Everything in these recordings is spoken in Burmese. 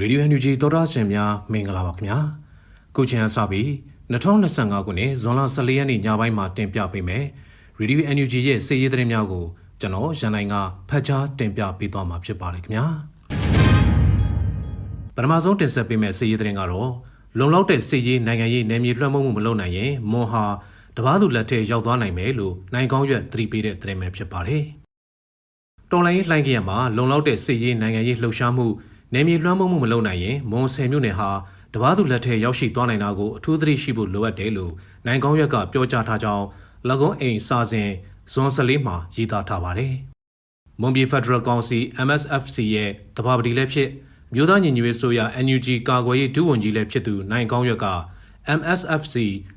ရေဒီယို NUG သောတာရှင်များမင်္ဂလာပါခင်ဗျာခုချိန်အစပြီး2025ခုနှစ်ဇွန်လ14ရက်နေ့ညပိုင်းမှာတင်ပြပေးမယ်ရေဒီယို NUG ရဲ့စီးရီးသတင်းများကိုကျွန်တော်ရန်နိုင်ကဖတ်ကြားတင်ပြပေးသွားမှာဖြစ်ပါတယ်ခင်ဗျာပထမဆုံးတင်ဆက်ပေးမယ့်စီးရီးသတင်းကတော့လုံလောက်တဲ့စီးရီးနိုင်ငံရေးနယ်မြေလွှမ်းမိုးမှုမလုပ်နိုင်ရင်မွန်ဟာတပားသူလက်ထက်ရောက်သွားနိုင်မယ်လို့နိုင်ကောင်းရွက်သတိပေးတဲ့သတင်းပဲဖြစ်ပါတယ်တော်လိုင်းလှိုင်းကြရမှာလုံလောက်တဲ့စီးရီးနိုင်ငံရေးလှုပ်ရှားမှု နယ်မြေလွှမ်းမိုးမှုမလုပ်နိုင်ရင်မွန်ဆယ်မြို့နယ်ဟာတပားသူလက်ထက်ရောက်ရှိသွားနိုင်တာကိုအထူးသတိရှိဖို့လိုအပ်တယ်လို့နိုင်ကောင်းရွက်ကပြောကြားထားကြောင်း၎င်းအိမ်စာစဉ်ဇွန်14မှာရေးသားထားပါတယ်။မွန်ပြည်ဖက်ဒရယ်ကောင်စီ MSFC ရဲ့တဘာပတိလည်းဖြစ်မြို့သားညီညွတ်ရေးဆိုရ NUG ကာကွယ်ရေးဒုဝန်ကြီးလည်းဖြစ်သူနိုင်ကောင်းရွက်က MSFC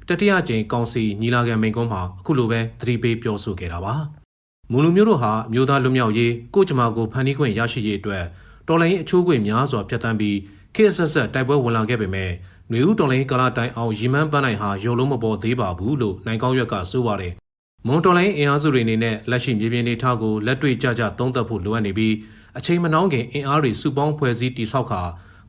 တတိယကြိမ်ကောင်စီညီလာခံမိန့်ခွန်းမှာအခုလိုပဲသတိပေးပြောဆိုခဲ့တာပါ။မူလူမျိုးတို့ဟာမြို့သားလူမျိုးရေးကိုကြမာကိုဖန်တီးခွင့်ရရှိရေးအတွက် တော်လိုင်းအချိုးကွေများစွာဖျက်ဆီးပြီးခေတ်ဆက်ဆက်တိုက်ပွဲဝင်လာခဲ့ပေမဲ့ຫນွေဦးတော်လိုင်းကာလတိုင်အောင်ရီမန်းပန်းနိုင်ဟာရုံလုံးမပေါ်သေးပါဘူးလို့နိုင်ကောင်းရွက်ကဆိုပါတယ်။မွန်တော်လိုင်းအင်အားစုတွေအနေနဲ့လက်ရှိမြေပြင်နေထားကိုလက်တွေ့ကြကြသုံးသပ်ဖို့လိုအပ်နေပြီးအချိန်မနှောင်းခင်အင်အားတွေစုပေါင်းဖွဲ့စည်းတည်ဆောက်ခါ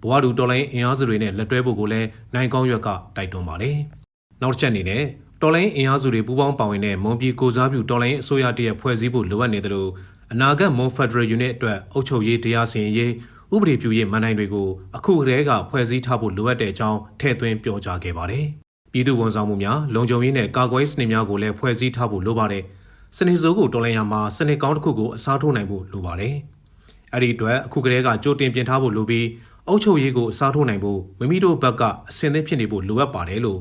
ဘဝတူတော်လိုင်းအင်အားစုတွေနဲ့လက်တွဲဖို့ကိုလည်းနိုင်ကောင်းရွက်ကတိုက်တွန်းပါတယ်။နောက်တစ်ချက်အနေနဲ့တော်လိုင်းအင်အားစုတွေပူးပေါင်းပါဝင်တဲ့မွန်ပြည်ကိုစားပြုတော်လိုင်းအစိုးရတရက်ဖွဲ့စည်းဖို့လိုအပ်နေတယ်လို့ အနာဂတ်မွန်ဖက်ဒရယ်ယူနစ်အတွက်အုပ်ချုပ်ရေးတရားစီရင်ရေးဥပဒေပြုရေးမန်နိုင်တွေကိုအခုတည်းကဖွဲ့စည်းထားဖို့လိုအပ်တဲ့အကြောင်းထည့်သွင်းပြောကြားခဲ့ပါတယ်။ပြည်သူဝန်ဆောင်မှုများလုံခြုံရေးနဲ့ကာကွယ်စနစ်များကိုလည်းဖွဲ့စည်းထားဖို့လိုပါတယ်။စနစ်စိုးကိုတော်လှန်ရမှာစနစ်ကောင်းတစ်ခုကိုအစားထိုးနိုင်ဖို့လိုပါတယ်။အဲ့ဒီအတွက်အခုကတည်းကကြိုတင်ပြင်ထားဖို့လိုပြီးအုပ်ချုပ်ရေးကိုအစားထိုးနိုင်ဖို့မိမိတို့ဘက်ကအဆင်သင့်ဖြစ်နေဖို့လိုအပ်ပါတယ်လို့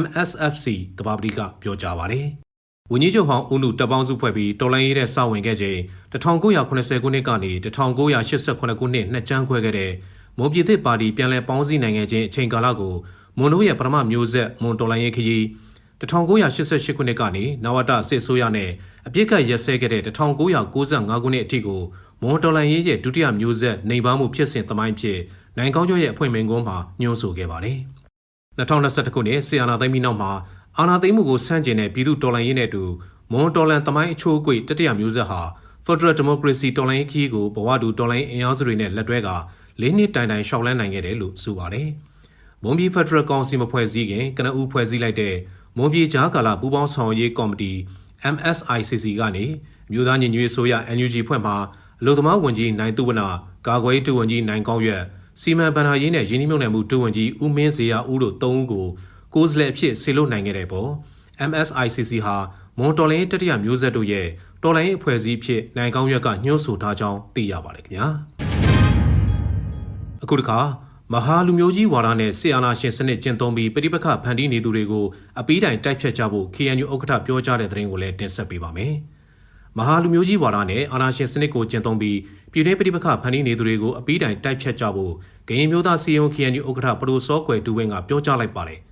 MSFC တဘာပတိကပြောကြားပါတယ်။ ဝန်ကြီးချုပ်ဟောင်းဦးနုတပ်ပေါင်းစုဖွဲ့ပြီးတော်လိုင်းရေးတဲ့စာဝင်ခဲ့ချိန်1980ခုနှစ်ကနေ1988ခုနှစ်နှစ်ကျန်းခွဲခဲ့တဲ့မွန်ပြည်သစ်ပါတီပြန်လည်ပေါင်းစည်းနိုင်ငံချင်းအချိန်ကာလကိုမွန်တို့ရဲ့ပထမမျိုးဆက်မွန်တော်လိုင်းရေးခရီး1988ခုနှစ်ကနေနဝတစစ်ဆိုးရနဲ့အပြစ်ကတ်ရက်စဲခဲ့တဲ့1995ခုနှစ်အထိကိုမွန်တော်လိုင်းရေးရဲ့ဒုတိယမျိုးဆက်နေပါမှုဖြစ်စဉ်သမိုင်းဖြစ်နိုင်ကောင်းကျော်ရဲ့အဖွဲ့မင်းကုန်းမှာညှို့ဆိုခဲ့ပါတယ်။2021ခုနှစ်ဆီယနာသိမ်းပြီးနောက်မှာ အာဏာသိမ်းမှုကိုဆန့်ကျင်တဲ့ပြည်သူတော်လှန်ရေးနဲ့အတူမွန်တော်လှန်သမိုင်းအချိုးအကွေတတိယမျိုးဆက်ဟာ Federal Democracy တော်လှန်ရေးခီးကိုဘဝတူတော်လှန်ရေးအင်အားစုတွေနဲ့လက်တွဲကလေးနှစ်တိုင်တိုင်ရှောက်လန်းနိုင်ခဲ့တယ်လို့ဆိုပါတယ်။မွန်ပြည် Federal Council မဖွဲ့စည်းခင်ကနဦးဖွဲ့စည်းလိုက်တဲ့မွန်ပြည်ကြားကာလပူးပေါင်းဆောင်ရွက်ရေးကော်မတီ MSICC ကနေမြို့သားညီညွတ်ရေးဆိုရ NUG ဖွဲ့မှအလို့သမားဝန်ကြီးနိုင်သူဝနာကာကွယ်ရေးဒုဝန်ကြီးနိုင်ကောင်းရွက်စီမံဘဏ္ဍာရေးနဲ့ရင်းနှီးမြှုပ်နှံမှုဒုဝန်ကြီးဦးမင်းစေရဦးတို့၃ဦးကို ကိုယ်စားလှယ်အဖြစ်ဆေလွတ်နိုင်ခဲ့တဲ့ပေါ် MSICC ဟာမွန်တော်လိုင်းတတိယမျိုးဆက်တို့ရဲ့တော်လိုင်းအဖွဲ့အစည်းဖြစ်နိုင်ကောင်းရွက်ကညှို့ဆိုထားကြောင်းသိရပါတယ်ခင်ဗျာအခုတခါမဟာလူမျိုးကြီးဝါဒနဲ့ဆီအာနာရှင်စနစ်ကျင့်သုံးပြီးပြိပခဖန်တီးနေသူတွေကိုအပီးတိုင်တိုက်ဖြတ်ကြဖို့ KNU ဥက္ကဋ္ဌပြောကြားတဲ့သတင်းကိုလည်းတင်ဆက်ပေးပါမယ်။မဟာလူမျိုးကြီးဝါဒနဲ့အာနာရှင်စနစ်ကိုကျင့်သုံးပြီးပြည်내ပြိပခဖန်တီးနေသူတွေကိုအပီးတိုင်တိုက်ဖြတ်ကြဖို့ဂရင်မျိုးသားစီယုံ KNU ဥက္ကဋ္ဌပရိုစောကွယ်ဒူဝင်းကပြောကြားလိုက်ပါတယ်။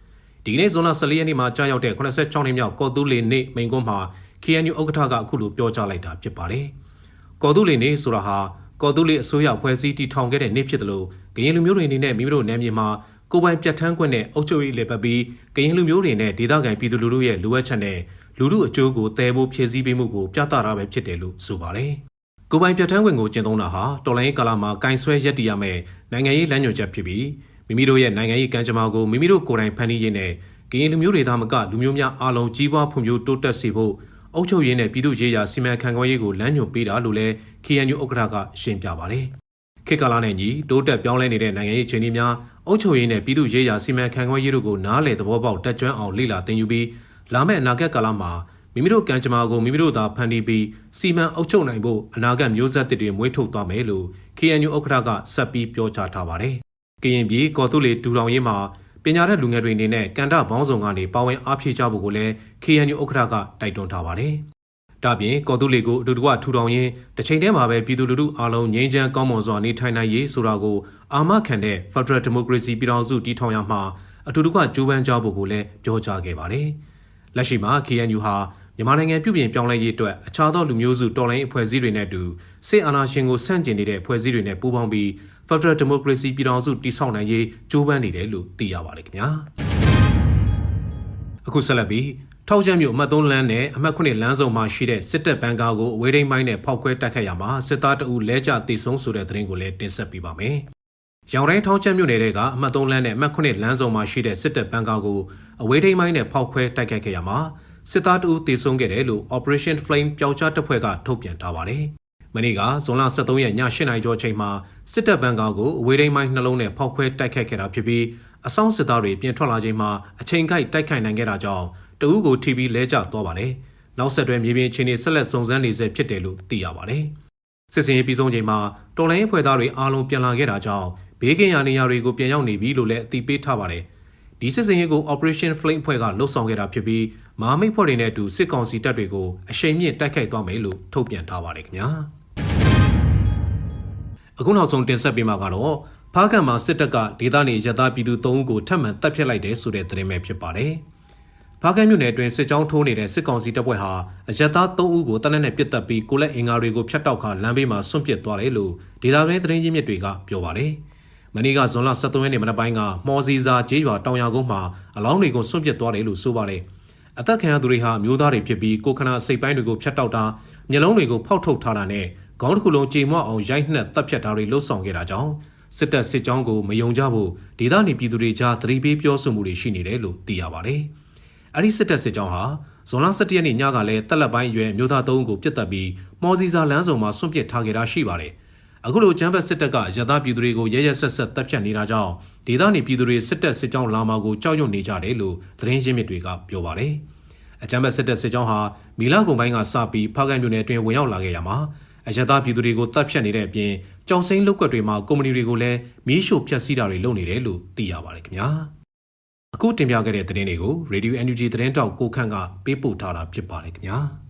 ဒီကနေ့ဇွန်လ14ရက်နေ့မှာကြားရောက်တဲ့86နှစ်မြောက်ကော်တူးလီနေ့မိန်ကွန်းမှာ KNU ဥက္ကဋ္ဌကအခုလိုပြောကြားလိုက်တာဖြစ်ပါတယ်။ကော်တူးလီနေ့ဆိုတာဟာကော်တူးလီအစိုးရဖွဲ့စည်းတည်ထောင်ခဲ့တဲ့နေ့ဖြစ်တယ်လို့ဂရင်လူမျိုးတွေအနေနဲ့မိမိတို့နယ်မြေမှာကိုပိုင်ပြတ်ထန်းခွင့်နဲ့အုပ်ချုပ်ရေးလေပတ်ပြီးဂရင်လူမျိုးတွေနဲ့ဒေသခံပြည်သူလူထုရဲ့လိုအပ်ချက်နဲ့လူထုအကျိုးကိုတည်ဖို့ဖြည့်ဆည်းပေးမှုကိုပြသတာပဲဖြစ်တယ်လို့ဆိုပါတယ်။ကိုပိုင်ပြတ်ထန်းခွင့်ကိုကျင့်သုံးတာဟာတော်လိုင်းကာလမှာကင်ဆွဲရက်တည်ရမယ်နိုင်ငံရေးလမ်းညွှန်ချက်ဖြစ်ပြီး မိမိတို့ရဲ့နိုင်ငံရေးကံကြမ္မာကိုမိမိတို့ကိုယ်တိုင်ဖန်တီးရင်းနဲ့ဂရင်လူမျိုးတွေသားမကလူမျိုးများအားလုံးကြီးပွားဖွံ့ဖြိုးတိုးတက်စေဖို့အုပ်ချုပ်ရေးနဲ့ပြည်သူ့ရေးရာစီမံခန့်ခွဲရေးကိုလမ်းညွှန်ပေးတာလို့လည်း KNU ဥက္ကဋ္ဌကရှင်းပြပါတယ်။ခေတ်ကာလနဲ့ညီတိုးတက်ပြောင်းလဲနေတဲ့နိုင်ငံရေးအခြေအနေများအုပ်ချုပ်ရေးနဲ့ပြည်သူ့ရေးရာစီမံခန့်ခွဲရေးတို့ကိုနားလည်သဘောပေါက်တက်ကြွအောင်လေ့လာသင်ယူပြီးလာမယ့်အနာဂတ်ကာလမှာမိမိတို့ကံကြမ္မာကိုမိမိတို့သာဖန်တီးပြီးစီမံအုပ်ချုပ်နိုင်ဖို့အနာဂတ်မျိုးဆက်တွေမွေးထုတ်သွားမယ်လို့ KNU ဥက္ကဋ္ဌကဆက်ပြီးပြောကြားထားပါတယ်။ ကရင်ပြည်ကော်တူလီဒူတောင်ရေးမှာပညာတတ်လူငယ်တွေအနေနဲ့ကန်တာဘောင်းဆောင်ကနေပါဝင်အားဖြည့်ကြဖို့ကိုလည်း KNU ဥက္ကဋ္ဌကတိုက်တွန်းထားပါတယ်။ဒါပြင်ကော်တူလီကိုအတူတကွထူထောင်ရင်းတစ်ချိန်တည်းမှာပဲပြည်သူလူထုအားလုံးငြိမ်းချမ်းကောင်းမွန်စွာနေထိုင်နိုင်ရေးဆိုတာကိုအာမခံတဲ့ Federal Democracy ပြည်ထောင်စုတည်ထောင်ရမှာအတူတကွကြိုးပမ်းကြဖို့ကိုလည်းပြောကြားခဲ့ပါတယ်။လက်ရှိမှာ KNU ဟာမြန်မာနိုင်ငံပြုပြင်ပြောင်းလဲရေးအတွက်အခြားသောလူမျိုးစုတော်လှန်ရေးအဖွဲ့အစည်းတွေနဲ့အတူစစ်အာဏာရှင်ကိုဆန့်ကျင်နေတဲ့အဖွဲ့အစည်းတွေနဲ့ပူးပေါင်းပြီး Federal Democracy ပြည်ထောင်စုတည်ဆောက်နိုင်ရေးကြိုးပမ်းနေတယ်လို့သိရပါတယ်ခင်ဗျာအခုဆက်လက်ပြီးထောက်ချမ်းမြို့အမှတ်3လမ်းနဲ့အမှတ်9လမ်းစုံမှာရှိတဲ့စစ်တပ်ဘန်ကာကိုအဝေးထိန်းမိုင်းနဲ့ဖောက်ခွဲတိုက်ခတ်ရမှာစစ်သားတအူလဲကျတေဆုံးဆိုတဲ့သတင်းကိုလည်းတင်ဆက်ပေးပါမယ်ရောင်တိုင်းထောင်းချက်မြို့နယ်တဲကအမှတ်3လမ်းနဲ့အမှတ်9လမ်းစုံမှာရှိတဲ့စစ်တပ်ဘန်ကာကိုအဝေးထိန်းမိုင်းနဲ့ဖောက်ခွဲတိုက်ခိုက်ခဲ့ရမှာစစ်သားတအူးတေဆုံးခဲ့တယ်လို့ Operation Flame ပျောက်ကြားတပ်ဖွဲ့ကထုတ်ပြန်ထားပါတယ်။မနေ့ကဇွန်လ23ရက်ည8:00နာရီကျော်ချိန်မှာ စစ်တပ်ဘန်ကာကိုအဝေးထိန်းမိုင်းနှလုံးနဲ့ဖောက်ခွဲတိုက်ခိုက်ခဲ့တာဖြစ်ပြီးအဆောင်စစ်သားတွေပြင်ထွက်လာချိန်မှာအချိန်ကိုက်တိုက်ခိုက်နိုင်ခဲ့တာကြောင့်တအူးကိုထိပြီးလဲကျသွားပါတယ်။နောက်ဆက်တွဲမြေပြင်အခြေအနေဆက်လက်စုံစမ်းနေဆဲဖြစ်တယ်လို့သိရပါတယ်။စစ်စင်ရေးပြီးဆုံးချိန်မှာတော်လိုင်းအဖွဲ့သားတွေအားလုံးပြန်လာခဲ့တာကြောင့်ဘေးကင်းရာနေရာတွေကိုပြန်ရောက်နေပြီလို့လည်းအသိပေးထားပါတယ်။ဒီစစ်စင်ရေးကို Operation Flame ဖွဲ့ကလှုပ်ဆောင်ခဲ့တာဖြစ်ပြီးမဟာမိတ်ဖွဲ့တွေနဲ့အတူစစ်ကောင်စီတပ်တွေကိုအရှိန်မြင့်တိုက်ခိုက်သွားမယ်လို့ထုတ်ပြန်ထားပါတယ်ခင်ဗျာ။ အခုနောက်ဆုံးတင်ဆက်ပေးမှာကတော့ဖားကံမှာစစ်တပ်ကဒေသနေရသားပြည်သူ၃ဦးကိုထပ်မံတပ်ဖြတ်လိုက်တယ်ဆိုတဲ့သတင်းပဲဖြစ်ပါတယ်။ဖားကံမြို့နယ်အတွင်းစစ်ကြောင်းထိုးနေတဲ့စစ်ကောင်စီတပ်ဖွဲ့ဟာအရသား၃ဦးကိုတနက်နဲ့ပစ်တက်ပြီးကိုလက်အင်္ဂါတွေကိုဖျက်တောက်ခါလမ်းဘေးမှာဆွန့်ပစ်သွားတယ်လို့ဒေသတွင်းသတင်းရင်းမြစ်တွေကပြောပါတယ်။မနေ့ကဇွန်လ23ရက်နေ့မနက်ပိုင်းကမော်စီစာကျေးရွာတောင်ရကုန်းမှာအလောင်းတွေကိုဆွန့်ပစ်သွားတယ်လို့ဆိုပါတယ်။အသက်ခံရသူတွေဟာမျိုးသားတွေဖြစ်ပြီးကိုခနာစိတ်ပိုင်းတွေကိုဖျက်တောက်တာမျက်လုံးတွေကိုဖောက်ထုတ်ထားတာနဲ့ ခေါင်းတစ်ခုလုံးကြေမွအောင်ရိုက်နှက်တပ်ဖြတ်တာတွေလှုပ်ဆောင်ခဲ့တာကြောင့်စစ်တပ်စစ်ကြောင်းကိုမယုံကြဖို့ဒေသနေပြည်သူတွေကြားသတိပေးပြောဆိုမှုတွေရှိနေတယ်လို့သိရပါတယ်။အဲဒီစစ်တပ်စစ်ကြောင်းဟာဇွန်လ17ရက်နေ့ညကလည်းတက်လက်ပိုင်းရွယ်မျိုးသား၃ဦးကိုပြစ်တက်ပြီးမော်စီစာလမ်းဆောင်မှာဆွန့်ပစ်ထားခဲ့တာရှိပါတယ်။အခုလိုချမ်းဘတ်စစ်တပ်ကရသပြည်သူတွေကိုရဲရဲဆက်ဆက်တပ်ဖြတ်နေတာကြောင့်ဒေသနေပြည်သူတွေစစ်တပ်စစ်ကြောင်းလာမှာကိုကြောက်ရွံ့နေကြတယ်လို့သတင်းရင်းမြစ်တွေကပြောပါတယ်။အကြမ်းဖက်စစ်တပ်စစ်ကြောင်းဟာမီလာကုံပိုင်းကစပြီးဖားကန်မြို့နယ်အတွင်းဝင်ရောက်လာခဲ့ရမှာ အရသာပြည်သူတွေကိုတပ်ဖြတ်နေတဲ့အပြင်ကြောင်စိမ်းလုတ်ကွက်တွေမှာကုမ္ပဏီတွေကိုလည်းမီးရှို့ဖျက်ဆီးတာတွေလုပ်နေတယ်လို့သိရပါတယ်ခင်ဗျာအခုတင်ပြခဲ့တဲ့သတင်းတွေကို Radio NUG သတင်းတောက်ကိုခန့်ကပေးပို့ထားတာဖြစ်ပါတယ်ခင်ဗျာ